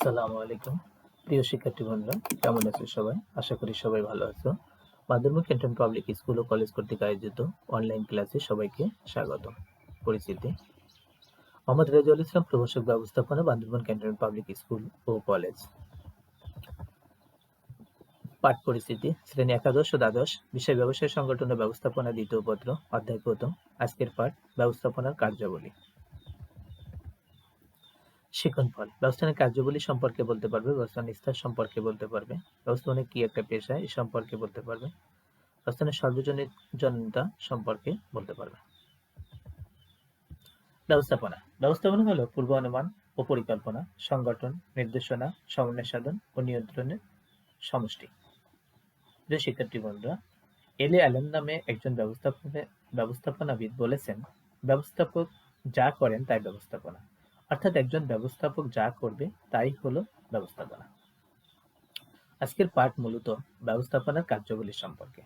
আসসালামু আলাইকুম। প্রিয় শিক্ষার্থী বন্ধুরা, কেমন আছো সবাই? আশা করি সবাই ভালো আছো। মাধ্যমিক ক্যান্টন পাবলিক স্কুল ও কলেজ কর্তৃক আয়োজিত অনলাইন ক্লাসে সবাইকে স্বাগত পরিচিতি। মোহাম্মদ রেজাউল ইসলাম প্রভাষক ব্যবস্থাপনা বান্দরবান ক্যান্টন পাবলিক স্কুল ও কলেজ পাঠ পরিস্থিতি শ্রেণি একাদশ ও দ্বাদশ বিষয় ব্যবসায় সংগঠন ও ব্যবস্থাপনা দ্বিতীয় পত্র, অধ্যায় প্রথম, আজকের পাঠ ব্যবস্থাপনার কার্যাবলী। শিখন ফল। ব্যবস্থানের কার্যাবলী সম্পর্কে বলতে পারবে ব্যবস্থানের স্তর সম্পর্কে বলতে পারবে ব্যবস্থাপনা কি একটা পেশা এই সম্পর্কে বলতে পারবে, ব্যবস্থানের সর্বজনীন জনতা সম্পর্কে বলতে পারবে। ব্যবস্থাপনা। ব্যবস্থাপনা হলো পূর্ব অনুমান ও পরিকল্পনা, সংগঠন, নির্দেশনা সমন্বয় সাধন ও নিয়ন্ত্রণের সমষ্টি। প্রিয় শিক্ষার্থী বন্ধুরা, এলে আলম নামে একজন ব্যবস্থাপনা ব্যবস্থাপনাবিদ বলেছেন, ব্যবস্থাপক যা করেন তাই ব্যবস্থাপনা। অর্থাৎ একজন ব্যবস্থাপক যা করবে তাই হলো ব্যবস্থাপনা। আজকের পাঠ মূলত ব্যবস্থাপনার কার্যাবলী সম্পর্কে।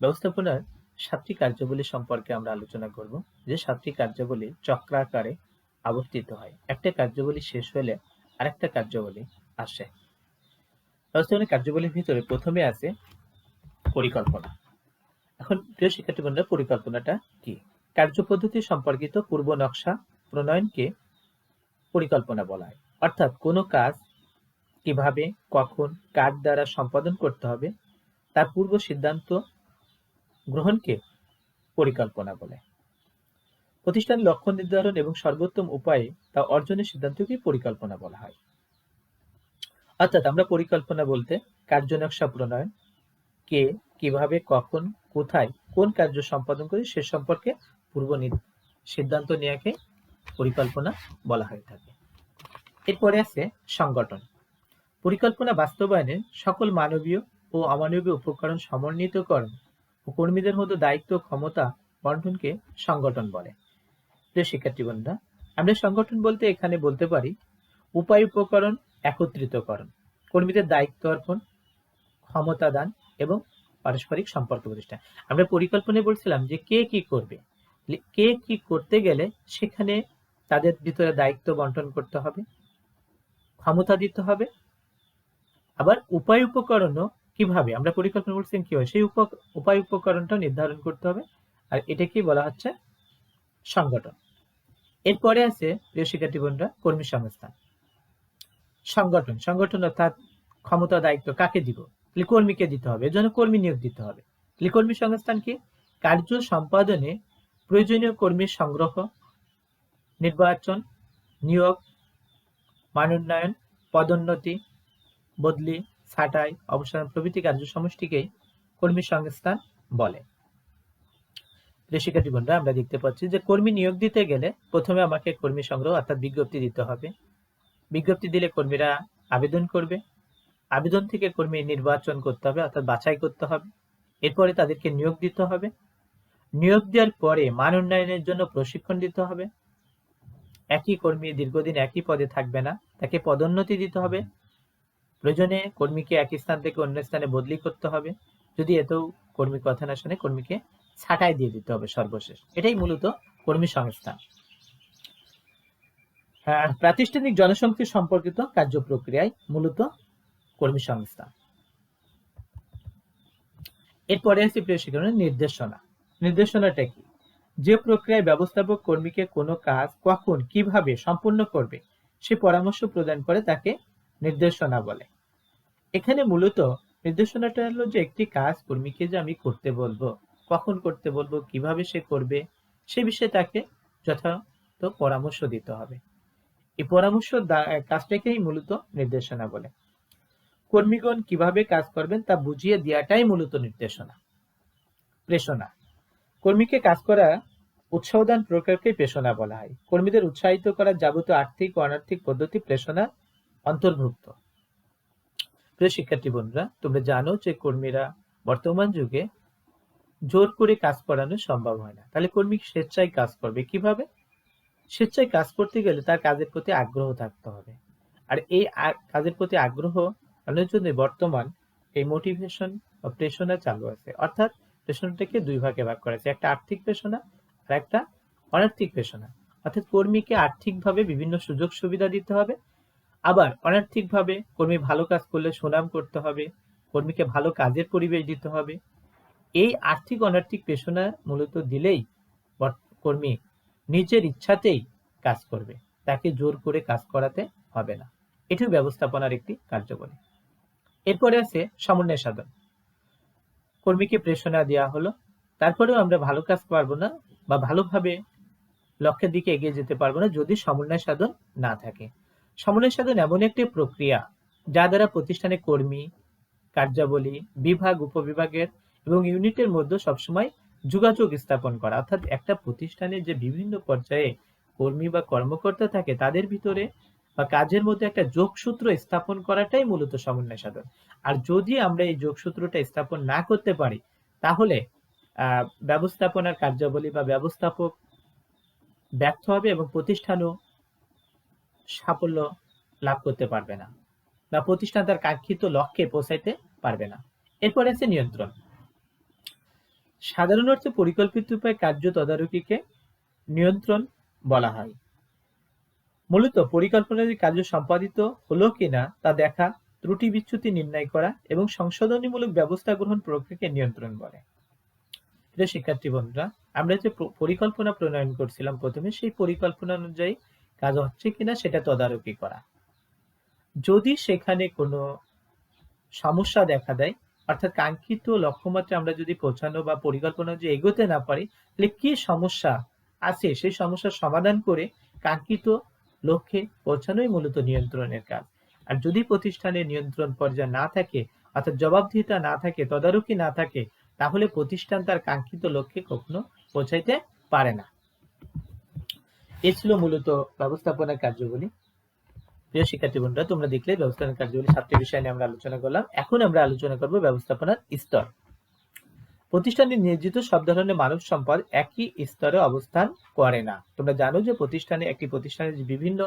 ব্যবস্থাপনার সাতটি কার্যাবলী সম্পর্কে আমরা আলোচনা করব, যে সাতটি কার্যাবলী চক্রাকারে আবর্তিত হয়। একটা কার্যাবলী শেষ হলে আরেকটা কার্যাবলী আসে। ব্যবস্থাপনার কার্যাবলীর ভিতরে প্রথমে আছে পরিকল্পনা। এখন প্রিয় শিক্ষার্থী বন্ধুরা, পরিকল্পনাটা কি? কার্যপদ্ধতি সম্পর্কিত পূর্ব নকশা প্রণয়নকে পরিকল্পনা বলা হয়। অর্থাৎ কোনো কাজ কীভাবে, কখন, কার দ্বারা সম্পাদন করতে হবে, তার পূর্ব সিদ্ধান্ত গ্রহণকে পরিকল্পনা বলে। প্রতিষ্ঠান লক্ষ্য নির্ধারণ এবং সর্বোত্তম উপায়ে তা অর্জনের সিদ্ধান্তকে পরিকল্পনা বলা হয়। অর্থাৎ আমরা পরিকল্পনা বলতে কার্যনকশা প্রণয়ন, কে, কীভাবে, কখন, কোথায়, কোন কার্য সম্পাদন করে সে সম্পর্কে পূর্ব সিদ্ধান্ত নেওয়াকে পরিকল্পনা বলা হয়ে থাকে। এরপরে আছে সংগঠন। পরিকল্পনা বাস্তবায়নে সকল মানবীয় ও অমানবীয় উপকরণ সমন্বিতকরণ ও কর্মীদের মধ্যে দায়িত্ব ক্ষমতা বন্টনকে সংগঠন বলে। প্রিয় শিক্ষার্থী বন্ধুরা, আমরা সংগঠন বলতে এখানে বলতে পারি উপায় উপকরণ একত্রিতকরণ। কর্মীদের দায়িত্ব অর্পণ, ক্ষমতা দান এবং পারস্পরিক সম্পর্ক প্রতিষ্ঠা। আমরা পরিকল্পনায় বলছিলাম যে কে কি করবে? কে কি করতে গেলে সেখানে তাদের ভিতরে দায়িত্ব বন্টন করতে হবে, ক্ষমতা দিতে হবে। আবার উপায় উপকরণও কীভাবে? আমরা পরিকল্পনা করছেন কি হয়? সেই উপায় উপকরণটা নির্ধারণ করতে হবে। আর এটাকেই বলা হচ্ছে সংগঠন। এরপরে আছে প্রিয় শিক্ষার্থী বোনরা, কর্মী সংস্থান। সংগঠন সংগঠন অর্থাৎ ক্ষমতা, দায়িত্ব কাকে দিব? কর্মীকে দিতে হবে, এজন্য কর্মী নিয়োগ দিতে হবে। কর্মী সংস্থান কি? কার্য সম্পাদনে প্রয়োজনীয় কর্মীর সংগ্রহ নির্বাচন, নিয়োগ, মানোন্নয়ন, পদোন্নতি, বদলি, ছাঁটাই, অবসান প্রভৃতি কার্য সমষ্টিকেই কর্মী সংস্থান বলে। শিক্ষার্থী বন্ধুরা, আমরা দেখতে পাচ্ছি যে কর্মী নিয়োগ দিতে গেলে প্রথমে আমাকে কর্মী সংগ্রহ অর্থাৎ বিজ্ঞপ্তি দিতে হবে। বিজ্ঞপ্তি দিলে কর্মীরা আবেদন করবে। আবেদন থেকে কর্মী নির্বাচন করতে হবে অর্থাৎ বাছাই করতে হবে। এরপরে তাদেরকে নিয়োগ দিতে হবে। নিয়োগ দেওয়ার পরে মান উন্নয়নের জন্য প্রশিক্ষণ দিতে হবে। একই কর্মী দীর্ঘদিন একই পদে থাকবে না তাকে পদোন্নতি দিতে হবে। প্রয়োজনে কর্মীকে এক স্থান থেকে অন্য স্থানে বদলি করতে হবে। যদি এতেও কর্মী কথা না শুনে কর্মীকে ছাঁটাই দিয়ে দিতে হবে সর্বশেষ। এটাই মূলত কর্মী সংস্থান। হ্যাঁ, প্রাতিষ্ঠানিক জনসংখ্যা সম্পর্কিত কার্য প্রক্রিয়ায় মূলত কর্মী সংস্থান। এরপরে আছে প্রিয় নির্দেশনা। নির্দেশনাটা কি? যে প্রক্রিয়ায় ব্যবস্থাপক কর্মীকে কোনো কাজ কখন, কীভাবে সম্পূর্ণ করবে, সে পরামর্শ প্রদান করে তাকে নির্দেশনা বলে। এখানে মূলত নির্দেশনাটা হলো যে একটি কাজ কর্মীকে যে আমি করতে বলব, কখন করতে বলব, কীভাবে সে করবে, সে বিষয়ে তাকে যথাযথ পরামর্শ দিতে হবে। এই পরামর্শ কাজটাকেই মূলত নির্দেশনা বলে। কর্মীগণ কীভাবে কাজ করবেন তা বুঝিয়ে দেওয়াটাই মূলত নির্দেশনা। প্রেষণা। কর্মীকে কাজ করা উৎসাহদান প্রক্রিয়াকে প্রেষণা বলা হয়। কর্মীদের উৎসাহিত করার যাবতীয় আর্থিক ও অনার্থিক পদ্ধতি প্রেষণা অন্তর্ভুক্ত। প্রিয় শিক্ষার্থী বন্ধুরা, তোমরা জানো যে কর্মীরা বর্তমান যুগে জোর করে কাজ করানো সম্ভব হয় না। তাহলে কর্মী স্বেচ্ছায় কাজ করবে কীভাবে? স্বেচ্ছায় কাজ করতে গেলে তার কাজের প্রতি আগ্রহ থাকতে হবে। আর এই কাজের প্রতি আগ্রহ আনার জন্য বর্তমান এই মোটিভেশন বা প্রেষণা চালু আছে। অর্থাৎ পেশনাটাকে দুই ভাগে ভাগ করা আছে একটা আর্থিক পেশনা আর একটা অনার্থিক পেশনা। অর্থাৎ কর্মীকে আর্থিকভাবে বিভিন্ন সুযোগ সুবিধা দিতে হবে, আবার অনার্থিকভাবে কর্মী ভালো কাজ করলে সুনাম করতে হবে, কর্মীকে ভালো কাজের পরিবেশ দিতে হবে। এই আর্থিক অনার্থিক পেশনা মূলত দিলেই কর্মী নিজের ইচ্ছাতেই কাজ করবে, তাকে জোর করে কাজ করাতে হবে না। এটিও ব্যবস্থাপনার একটি কার্যকরী এরপরে আছে সমন্বয় সাধন। কর্মীকে প্রেষণা দেওয়া হলো। তারপরেও আমরা ভালো কাজ পারব না বা ভালোভাবে লক্ষ্যের দিকে এগিয়ে যেতে পারব না যদি সমন্বয় সাধন না থাকে। সমন্বয় সাধন এমন একটি প্রক্রিয়া যা দ্বারা প্রতিষ্ঠানে কর্মী, কার্যাবলী, বিভাগ, উপবিভাগের এবং ইউনিটের মধ্যে সবসময় যোগাযোগ স্থাপন করা। অর্থাৎ একটা প্রতিষ্ঠানে যে বিভিন্ন পর্যায়ে কর্মী বা কর্মকর্তা থাকে, তাদের ভিতরে বা কাজের মধ্যে একটা যোগসূত্র স্থাপন করাটাই মূলত সমন্বয় সাধন। আর যদি আমরা এই যোগসূত্রটা স্থাপন না করতে পারি, তাহলে ব্যবস্থাপনার কার্যাবলী বা ব্যবস্থাপক ব্যর্থ হবে এবং প্রতিষ্ঠানও সাফল্য লাভ করতে পারবে না বা প্রতিষ্ঠান তার কাঙ্ক্ষিত লক্ষ্যে পৌঁছাইতে পারবে না। এরপরে আছে নিয়ন্ত্রণ। সাধারণ অর্থে পরিকল্পিত উপায় কার্য তদারকিকে নিয়ন্ত্রণ বলা হয়। মূলত পরিকল্পনার কার্য সম্পাদিত হলো কিনা তা দেখা, ত্রুটি বিচ্যুতি নির্ণয় করা এবং সংশোধনীমূলক ব্যবস্থা গ্রহণ প্রক্রিয়াকে নিয়ন্ত্রণ বলে প্রিয় শিক্ষার্থী বন্ধুরা, আমরা যে পরিকল্পনা প্রণয়ন করছিলাম প্রথমে, সেই পরিকল্পনা অনুযায়ী কাজ হচ্ছে কিনা সেটা তদারকি করা। যদি সেখানে কোনো সমস্যা দেখা দেয়, অর্থাৎ কাঙ্ক্ষিত লক্ষ্যমাত্রা আমরা যদি পৌঁছানো বা পরিকল্পনা যে এগোতে না পারি, তাহলে কি সমস্যা আছে? সেই সমস্যার সমাধান করে কাঙ্ক্ষিত লক্ষ্যে পৌঁছানোই মূলত নিয়ন্ত্রণের কাজ। আর যদি প্রতিষ্ঠানে নিয়ন্ত্রণ পর্যায়ে না থাকে, অর্থাৎ জবাবদিহিতা না থাকে, তদারকি না থাকে, তাহলে প্রতিষ্ঠান তার কাঙ্ক্ষিত লক্ষ্যে কখনো পৌঁছাইতে পারে না। এ ছিল মূলত ব্যবস্থাপনা কার্যগুলি প্রিয় শিক্ষার্থী বন্ধুরা, তোমরা দেখলে ব্যবস্থাপনা কার্যগুলি সাতটি বিষয় নিয়ে আমরা আলোচনা করলাম। এখন আমরা আলোচনা করব ব্যবস্থাপনার স্তর। প্রতিষ্ঠানে নিয়োজিত সব ধরনের মানব সম্পদ একই স্তরে অবস্থান করে না। তোমরা জানো যে প্রতিষ্ঠানে একটি প্রতিষ্ঠানে যে বিভিন্ন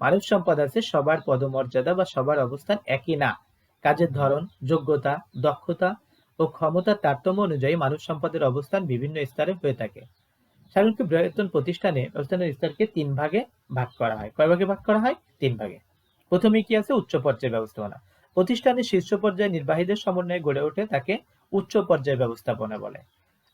মানব সম্পদ আছে, সবার পদমর্যাদা বা সবার অবস্থান একই না। কাজের ধরন, যোগ্যতা, দক্ষতা ও ক্ষমতার তারতম্য অনুযায়ী মানব সম্পদের অবস্থান বিভিন্ন স্তরে হয়ে থাকে। সাধারণত বৃহত্তম প্রতিষ্ঠানে ব্যবস্থাপনার স্তরকে তিন ভাগে ভাগ করা হয়। কয় ভাগে ভাগ করা হয়? তিন ভাগে। প্রথমে কি আছে? উচ্চ পর্যায়ের ব্যবস্থাপনা। প্রতিষ্ঠানের শীর্ষ পর্যায়ে নির্বাহীদের সমন্বয়ে গড়ে ওঠে তাকে উচ্চ পর্যায়ে ব্যবস্থাপনা বলে।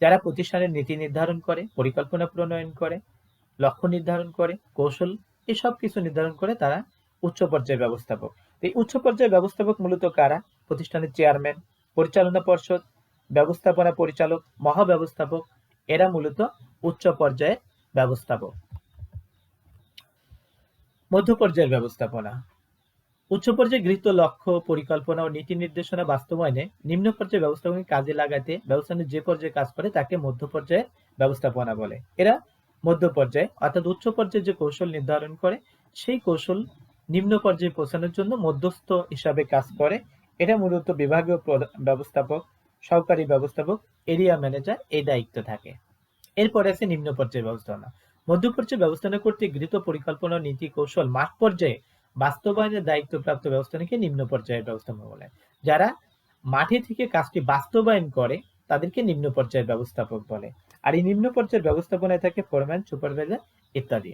যারা প্রতিষ্ঠানের নীতি নির্ধারণ করে, পরিকল্পনা প্রণয়ন করে, লক্ষ্য নির্ধারণ করে, কৌশল এসব কিছু নির্ধারণ করে তারা উচ্চ পর্যায়ে ব্যবস্থাপক। এই উচ্চ পর্যায়ে ব্যবস্থাপক মূলত কারা? প্রতিষ্ঠানের চেয়ারম্যান, পরিচালনা পর্ষদ, ব্যবস্থাপনা পরিচালক, মহাব্যবস্থাপক, এরা মূলত উচ্চ পর্যায়ের ব্যবস্থাপক। মধ্য পর্যায়ের ব্যবস্থাপনা। উচ্চ পর্যায়ে গৃহীত লক্ষ্য, পরিকল্পনা ও নীতি নির্দেশনা বাস্তবায়নে নিম্ন পর্যায়ে ব্যবস্থাপনা কাজে লাগাতে ব্যবস্থাপনা যে পর্যায়ে কাজ করে তাকে মধ্য পর্যায়ে ব্যবস্থাপনা বলে। এরা মধ্য পর্যায়ে, অর্থাৎ উচ্চ পর্যায়ে যে কৌশল নির্ধারণ করে, সেই কৌশল নিম্ন পর্যায়ে পৌঁছানোর জন্য মধ্যস্থ হিসাবে কাজ করে। এটা মূলত বিভাগীয় ব্যবস্থাপক, সহকারী ব্যবস্থাপক, এরিয়া ম্যানেজার এই দায়িত্ব থাকে। এরপরে আছে নিম্ন পর্যায়ে ব্যবস্থাপনা। মধ্য পর্যায়ে ব্যবস্থাপনা করতে গৃহীত পরিকল্পনা নীতি কৌশল মাঠ পর্যায়ে বাস্তবায়নের দায়িত্বপ্রাপ্ত ব্যবস্থাপনাকে নিম্ন পর্যায়ের ব্যবস্থাপনা বলে যারা মাঠে থেকে কাজটি বাস্তবায়ন করে, তাদেরকে নিম্ন পর্যায়ের ব্যবস্থাপক বলে। আর এই নিম্ন পর্যায়ের ব্যবস্থাপনায় থাকে ফোরম্যান, সুপারভাইজার ইত্যাদি।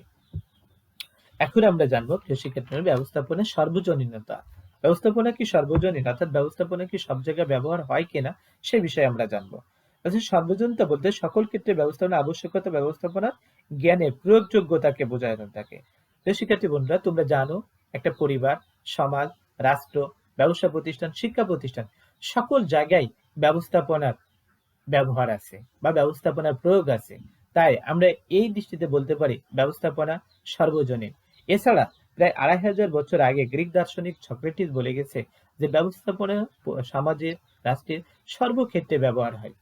এখন আমরা জানব প্রিয় শিক্ষার্থীদের ব্যবস্থাপনার সর্বজনীনতা। ব্যবস্থাপনা কি সর্বজনীন, অর্থাৎ ব্যবস্থাপনা কি সব জায়গায় ব্যবহার হয় কিনা, সে বিষয়ে আমরা জানব। অর্থাৎ সর্বজনীনতা বলতে সকল ক্ষেত্রে ব্যবস্থাপনা, আবশ্যকতা ব্যবস্থাপনার জ্ঞানের প্রয়োগযোগ্যতাকে বোঝানো থাকে। প্রিয় শিক্ষার্থী বন্ধুরা, তোমরা জানো একটা পরিবার, সমাজ, রাষ্ট্র, ব্যবসা প্রতিষ্ঠান, শিক্ষা প্রতিষ্ঠান, সকল জায়গায় ব্যবস্থাপনার ব্যবহার আছে বা ব্যবস্থাপনার প্রয়োগ আছে। তাই আমরা এই দৃষ্টিতে বলতে পারি ব্যবস্থাপনা সর্বজনীন। এছাড়া প্রায় আড়াই হাজার বছর আগে গ্রিক দার্শনিক সক্রেটিস বলে গেছে যে ব্যবস্থাপনা সমাজের রাষ্ট্রের সর্বক্ষেত্রে ব্যবহার হয়,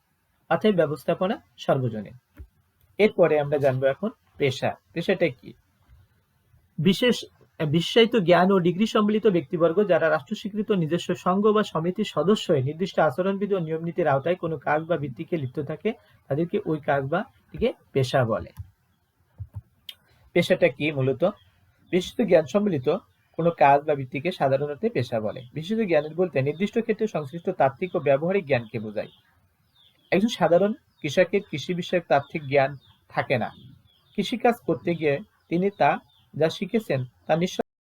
অতএব ব্যবস্থাপনা সর্বজনীন। এরপরে আমরা জানব এখন পেশা। পেশাটা কি? বিশেষ বিশ্বায়িত জ্ঞান ও ডিগ্রি সম্মিলিত ব্যক্তিবর্গ যারা রাষ্ট্র স্বীকৃত নিজস্ব সংঘ বা সমিতির সদস্য হয়ে নির্দিষ্ট আচরণবিধি ও নিয়ম নীতির আওতায় কোনো কাজ বা বৃত্তিকে লিপ্ত থাকে, তাদেরকে ওই কাজ বা টিকে পেশা বলে। পেশাটা কি মূলত? বিশিষ্ট জ্ঞান সম্মিলিত কোনো কাজ বা বৃত্তিকে সাধারণত পেশা বলে। বিশিষ্ট জ্ঞানের বলতে নির্দিষ্ট ক্ষেত্রে সংশ্লিষ্ট তাত্ত্বিক ও ব্যবহারিক জ্ঞানকে বোঝায়। একজন সাধারণ কৃষকের কৃষি বিষয়ক তাত্ত্বিক জ্ঞান থাকে না। কৃষিকাজ করতে গিয়ে তিনি তা যা শিখেছেন তা নিঃ